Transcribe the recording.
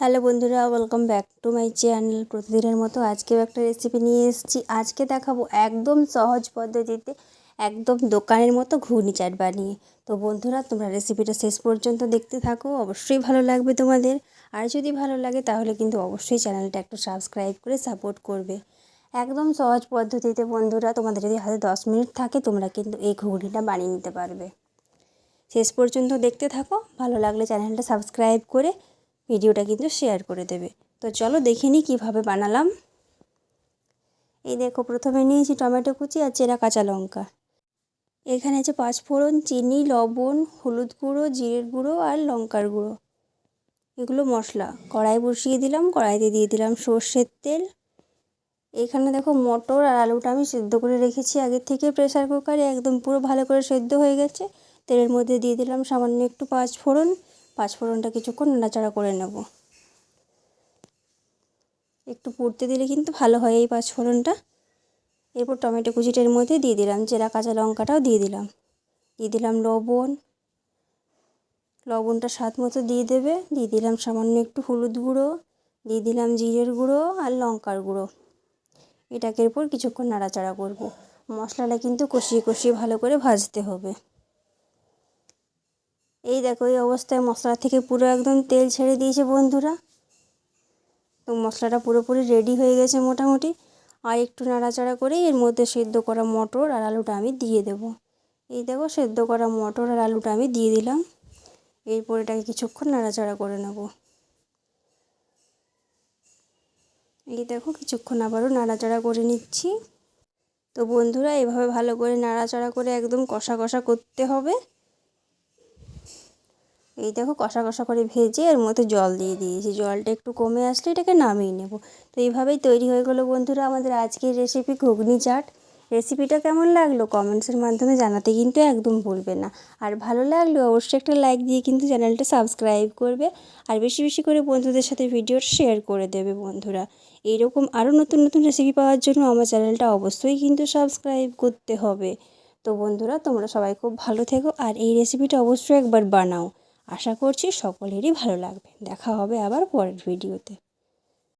Hello বন্ধুরা welcome back to my channel প্রতিদিনের মতো আজকেও একটা রেসিপি নিয়ে এসেছি। আজকে দেখাবো একদম সহজ পদ্ধতিতে একদম দোকানের মতো ঘুগনি চাট বানিয়ে। তো বন্ধুরা, তোমরা রেসিপিটা শেষ পর্যন্ত দেখতে থাকো। অবশ্যই ভালো লাগবে তোমাদের। আর যদি ভালো লাগে, তাহলে কিন্তু অবশ্যই চ্যানেলটা একটু সাবস্ক্রাইব করে সাপোর্ট করবে। একদম সহজ পদ্ধতিতে বন্ধুরা, তোমাদের যদি হাতে দশ মিনিট থাকে, তোমরা কিন্তু এই ঘুগনিটা বানিয়ে নিতে পারবে। শেষ পর্যন্ত দেখতে থাকো। ভালো লাগলে চ্যানেলটা সাবস্ক্রাইব করে ভিডিওটা কিন্তু শেয়ার করে দেবে। তো চলো দেখে নিই কীভাবে বানালাম। এই দেখো, প্রথমে নিয়েছি টমেটো কুচি আর চেরা কাঁচা লঙ্কা। এখানে আছে পাঁচফোড়ন, চিনি, লবণ, হলুদ গুঁড়ো, জিরের গুঁড়ো আর লঙ্কার গুঁড়ো। এগুলো মশলা। কড়াই বসিয়ে দিলাম, কড়াইতে দিয়ে দিলাম সর্ষের তেল। এখানে দেখো মটর আর আলুটা আমি সেদ্ধ করে রেখেছি। আগের থেকে প্রেসার কুকারে একদম পুরো ভালো করে সেদ্ধ হয়ে গেছে। তেলের মধ্যে দিয়ে দিলাম সামান্য একটু পাঁচফোড়ন। পাঁচফোড়নটা কিছুক্ষণ নাড়াচাড়া করে নেব। একটু পুড়তে দিলে কিন্তু ভালো হয় এই পাঁচফোড়নটা এরপর টমেটো কুচিটার মধ্যে দিয়ে দিলাম চেরা কাঁচা লঙ্কাটাও দিয়ে দিলাম। দিয়ে দিলাম লবণ। লবণটা স্বাদ মতো দিয়ে দেবে। দিয়ে দিলাম সামান্য একটু হলুদ গুঁড়ো। দিয়ে দিলাম জিরের গুঁড়ো আর লঙ্কার গুঁড়ো। এটাকে এরপর কিছুক্ষণ নাড়াচাড়া করব। মশলাটা কিন্তু কষিয়ে কষিয়ে ভালো করে ভাজতে হবে। এই দেখো, এই অবস্থায় মশলা থেকে পুরো একদম তেল ছেড়ে দিয়েছে বন্ধুরা। তো মশলাটা পুরোপুরি রেডি হয়ে গেছে মোটামুটি। আর একটু নাড়াচাড়া করে এর মধ্যে সেদ্ধ করা মটর আর আলুটা আমি দিয়ে দেব। এই দেখো, সেদ্ধ করা মটর আর আলুটা আমি দিয়ে দিলাম। এরপর এটাকে কিছুক্ষণ নাড়াচাড়া করে নেব। এই দেখো, কিছুক্ষণ আবারও নাড়াচাড়া করে নিচ্ছি। তো বন্ধুরা, এভাবে ভালো করে নাড়াচাড়া করে একদম কষা কষা করতে হবে। এই দেখো কষা কষা করে ভেজে এর মধ্যে জল দিয়ে দিয়েছি। জলটা একটু কমে আসলে এটাকে নামিয়ে নেব। তো এইভাবেই তৈরি হয়ে গেলো বন্ধুরা আমাদের আজকের রেসিপি ঘুগনি চাট। রেসিপিটা কেমন লাগল কমেন্টসের মাধ্যমে জানাতে কিন্তু একদম ভুলবে না। আর ভালো লাগলে অবশ্যই একটা লাইক দিয়ে কিন্তু চ্যানেলটা সাবস্ক্রাইব করবে। আর বেশি বেশি করে বন্ধুদের সাথে ভিডিও শেয়ার করে দেবে বন্ধুরা। এইরকম আরও নতুন নতুন রেসিপি পাওয়ার জন্য আমার চ্যানেলটা অবশ্যই কিন্তু সাবস্ক্রাইব করতে হবে। তো বন্ধুরা তোমরা সবাই খুব ভালো থেকো। আর এই রেসিপিটা অবশ্যই একবার বানাও। আশা করছি সকলেরই ভালো লাগবে। দেখা হবে আবার পরের ভিডিওতে।